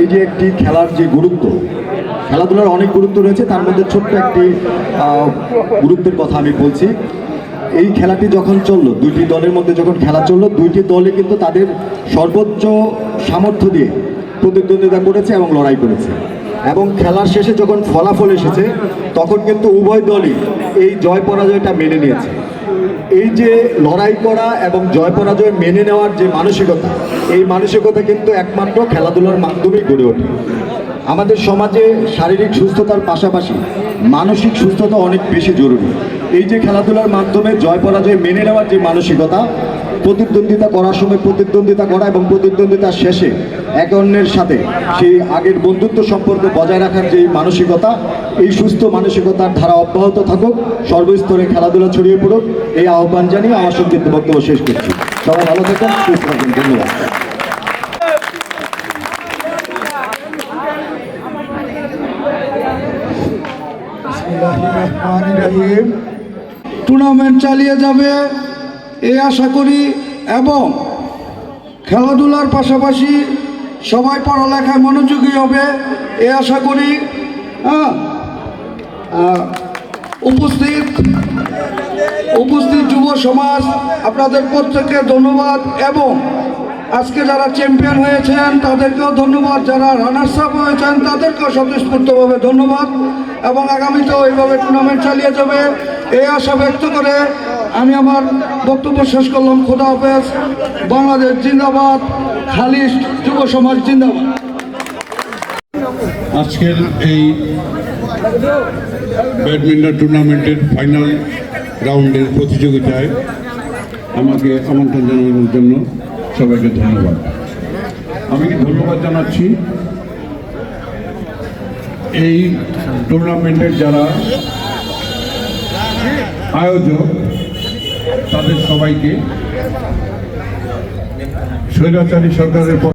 এই যে একটি খেলার যে গুরুত্ব, খেলাধুলার অনেক গুরুত্ব রয়েছে, তার মধ্যে ছোট্ট একটি গুরুত্বের কথা আমি বলছি। এই খেলাটি যখন চলল, দুইটি দলের মধ্যে যখন খেলা চলল, দুইটি দলে কিন্তু তাদের সর্বোচ্চ সামর্থ্য দিয়ে প্রতিদ্বন্দ্বিতা করেছে এবং লড়াই করেছে। এবং খেলার শেষে যখন ফলাফল এসেছে, তখন কিন্তু উভয় দলই এই জয় পরাজয়টা মেনে নিয়েছে। এই যে লড়াই করা এবং জয় পরাজয় মেনে নেওয়ার যে মানসিকতা, এই মানসিকতা কিন্তু একমাত্র খেলাধুলার মাধ্যমেই গড়ে ওঠে। আমাদের সমাজে শারীরিক সুস্থতার পাশাপাশি মানসিক সুস্থতা অনেক বেশি জরুরি। এই যে খেলাধুলার মাধ্যমে জয় পরাজয় মেনে নেওয়ার যে মানসিকতা প্রতিদ্বন্দ্বিতা করার সময় প্রতিদ্বন্দ্বিতা করা এবং প্রতিদ্বন্দ্বিতার শেষে একে অন্যের সাথে সেই আগের বন্ধুত্ব সম্পর্ক বজায় রাখার যে মানসিকতা, এই সুস্থ মানসিকতার ধারা অব্যাহত থাকুক, সর্বস্তরে খেলাধুলা ছড়িয়ে পড়ুক, এই আহ্বান জানিয়ে আমার সংক্ষিপ্ত বক্তব্য শেষ করছি। সবাই ভালো থাকুন, সুস্থ থাকুন, ধন্যবাদ। টুর্নামেন্ট চালিয়ে যাবে, এই আশা করি এবং খেলাধুলার পাশাপাশি সবাই পড়ালেখায় মনোযোগী হবে এই আশা করি হ্যাঁ উপস্থিত উপস্থিত যুব সমাজ, আপনাদের প্রত্যেককে ধন্যবাদ এবং আজকে যারা চ্যাম্পিয়ন হয়েছেন, তাদেরকেও ধন্যবাদ। যারা রানার্স আপ হয়েছেন, তাদেরকেও স্বতঃস্ফূর্তভাবে ধন্যবাদ এবং আগামীতেও এইভাবে টুর্নামেন্ট চালিয়ে যাবে এই আশা ব্যক্ত করে আমি আমার বক্তব্য শেষ করলাম। খোদা হাফেজ। বাংলাদেশ জিন্দাবাদ। খালিশ যুব সমাজ জিন্দাবাদ। আজকের এই ব্যাডমিন্টন টুর্নামেন্টের ফাইনাল রাউন্ডের প্রতিযোগিতায় আমাকে আমন্ত্রণ জানানোর জন্য সবাইকে ধন্যবাদ। আমি ধন্যবাদ জানাচ্ছি? এই টুর্নামেন্টের যারা আয়োজক তাদের সবাইকে। স্বৈরাচারী সরকারের